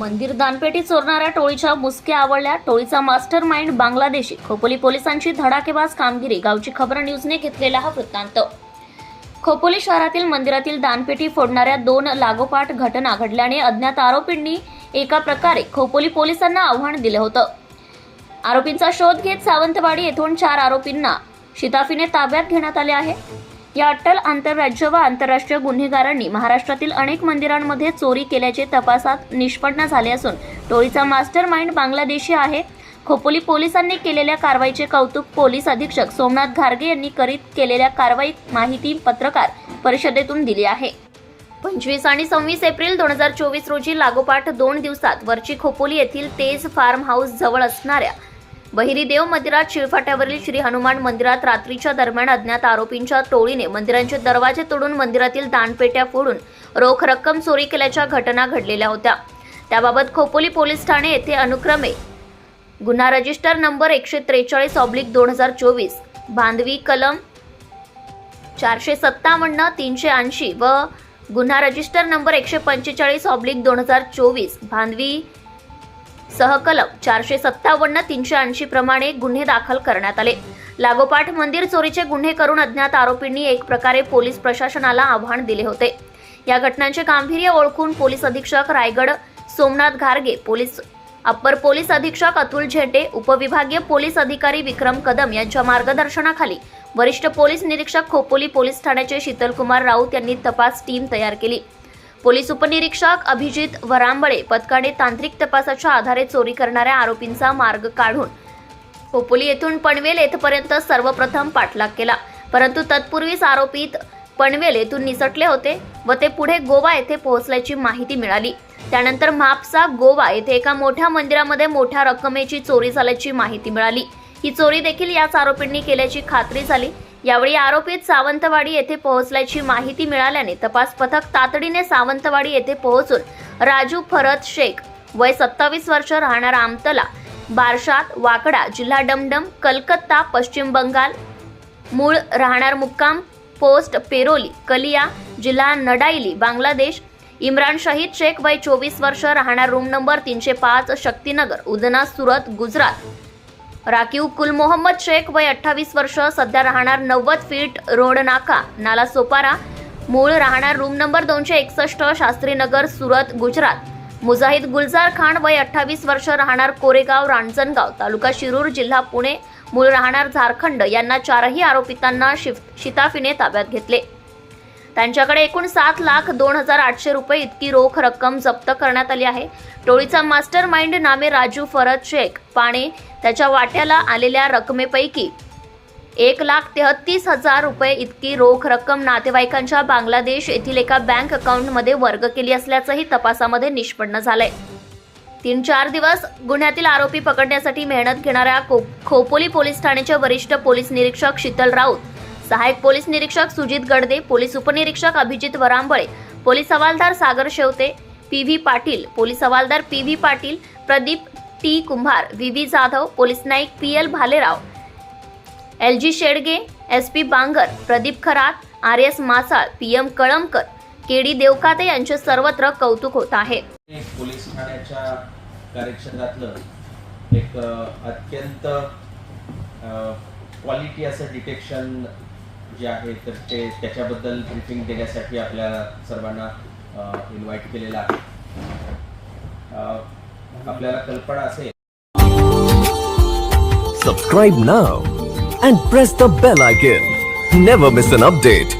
मंदिर दानपेटी चोरणाऱ्या टोळीच्या मुसक्या आवडल्या. टोळीचा मास्टर माइंड बांगलादेशी. खोपोली पोलिसांची धडाकेबाज कामगिरी. गावची खबर न्यूजने घेतलेला हा वृत्तांत. खोपोली शहरातील मंदिरातील दानपेटी फोडणाऱ्या दोन लागोपाठ घटना घडल्याने अज्ञात आरोपींनी एका प्रकारे खोपोली पोलिसांना आव्हान दिलं होतं. आरोपींचा शोध घेत सावंतवाडी येथून चार आरोपींना शिताफीने ताब्यात घेण्यात आले आहे. या अट्टल आंतरराज्य व आंतरराष्ट्रीय गुन्हेगारांनी महाराष्ट्रातील अनेक मंदिरांमध्ये चोरी केल्याचे तपासात निष्पन्न झाले असून टोळीचा मास्टर माइंड बांगलादेशी आहे. खोपोली पोलिसांनी केलेल्या कारवाईचे कौतुक पोलीस अधीक्षक सोमनाथ घारगे यांनी करीत केलेल्या कारवाई माहिती पत्रकार परिषदेतून दिली आहे. पंचवीस आणि सव्वीस एप्रिल दोन हजार चोवीस रोजी लागोपाठ दोन दिवसात वरची खोपोली येथील तेज फार्म हाऊस जवळ असणाऱ्या बहिरीदेव मंदिरात शिळफाट्यावरील श्री हनुमान मंदिरात रात्रीच्या दरम्यान अज्ञात आरोपींच्या टोळीने मंदिरांचे दरवाजे तोडून मंदिरातील दानपेट्या फोडून रोख रक्कम चोरी केल्याच्या घटना घडलेल्या होत्या. त्याबाबत खोपोली पोलीस ठाणे येथे अनुक्रमे गुन्हा रजिस्टर नंबर एकशे त्रेचाळीस ऑब्लिक दोन हजार चोवीस बांधवी कलम चारशे सत्तावन्न तीनशे ऐंशी व गुन्हा रजिस्टर नंबर एकशे पंचेचाळीस ऑब्लिक दोन हजार चोवीस भांधवी सहकलम चारशे सत्तावन्न तीनशे ऐंशी प्रमाणे गुन्हे दाखल करण्यात आले. लागोपाठ मंदिर चोरीचे गुन्हे करून अज्ञात आरोपींनी एक प्रकारे पोलीस प्रशासनाला आव्हान दिले होते. या घटनांचे गांभीर्य ओळखून पोलीस अधीक्षक रायगड सोमनाथ घारगे पोलीस अप्पर पोलीस अधीक्षक अतुल झेंडे उपविभागीय पोलीस अधिकारी विक्रम कदम यांच्या मार्गदर्शनाखाली वरिष्ठ पोलीस निरीक्षक खोपोली पोलीस ठाण्याचे शीतलकुमार राऊत यांनी तपास टीम तयार केली. पोलीस उपनिरीक्षक अभिजित वरांबळे पथकाने तांत्रिक तपासाच्या आधारे चोरी करणाऱ्या आरोपींचा मार्ग काढून खोपोली येथून पनवेल येथपर्यंत सर्वप्रथम पाठलाग केला. परंतु तत्पूर्वीच आरोपीत पनवेल येथून निसटले होते व ते पुढे गोवा येथे पोहोचल्याची माहिती मिळाली. त्यानंतर म्हापसा गोवा येथे एका मोठ्या मंदिरामध्ये मोठ्या रकमेची चोरी झाल्याची माहिती मिळाली. ही चोरी देखील याच आरोपींनी केल्याची खात्री झाली. यावेळी आरोपीत सावंतवाडी येथे पोहोचल्याची माहिती मिळाल्याने तपास पथक तातडीने सावंतवाडी येथे पोहोचून राजू फरत शेख वय सत्तावीस वर्ष राहणारा आमतला बारशात वाकडा जिल्हा डमडम कलकत्ता पश्चिम बंगाल मूळ राहणार मुक्काम पोस्ट पेरोली कलिया जिल्हा नडाईली बांगलादेश इम्रान शहीद शेख वय चोवीस वर्ष राहणार रूम नंबर तीनशे पाच शक्तीनगर उदना सुरत गुजरात. राखीव कुल मोहम्मद शेख वय अठ्ठावीस वर्ष सध्या राहणार नव्वद फीट रोड नाका नाला सोपारा. मूळ राहणार रूम नंबर दोनशे एकसष्ट शास्त्रीनगर सुरत गुजरात. मुजाहिद गुलजार खान वय अठ्ठावीस वर्ष राहणार कोरेगाव रांजणगाव. तालुका शिरूर जिल्हा पुणे. मूळ राहणार झारखंड. यांना चारही आरोपितांना शिफ शिताफीने ताब्यात घेतले. त्यांच्याकडे एकूण सात लाख दोन हजार आठशे रुपये इतकी रोख रक्कम जप्त करण्यात आली आहे. टोळीचा मास्टर माइंड नामे राजू फरद शेख. पाणे त्याच्या वाट्याला आलेल्या रकमेपैकी एक लाख तेहतीस हजार रुपये इतकी रोख रक्कम नातेवाईकांच्या बांगलादेश येथील एका बँक अकाउंटमध्ये वर्ग केली असल्याचंही तपासामध्ये निष्पन्न झालंय. तीन चार दिवस गुन्ह्यातील आरोपी पकडण्यासाठी मेहनत घेणाऱ्या खो खोपोली पोलीस ठाण्याचे वरिष्ठ पोलीस निरीक्षक शीतल राऊत सहायक पोलीस निरीक्षक सुजित गडदे पोलीस उपनिरीक्षक अभिजित वरांबळे पोलीस हवालदार Sagar Shevate P V Patil police हवालदार P V Patil Pradeep T Kumbhar V V Jadhav police Naik P L Bhalerao L G Shedge S P Bangar Pradeep Kharat R S Masal P M Kalamkar K D Devkate यांचे सर्वत्र कौतुक होत आहे. Police ठाण्याच्या कार्यक्षेत्रातलं एक अत्यंत quality असं detection जे आहे तर ते त्याच्याबद्दल ब्रिफिंग देण्यासाठी आपल्या सर्वांना इन्व्हाइट केलेलं आहे. आपल्याला कल्पना असेल. Subscribe now and press the bell icon never miss an update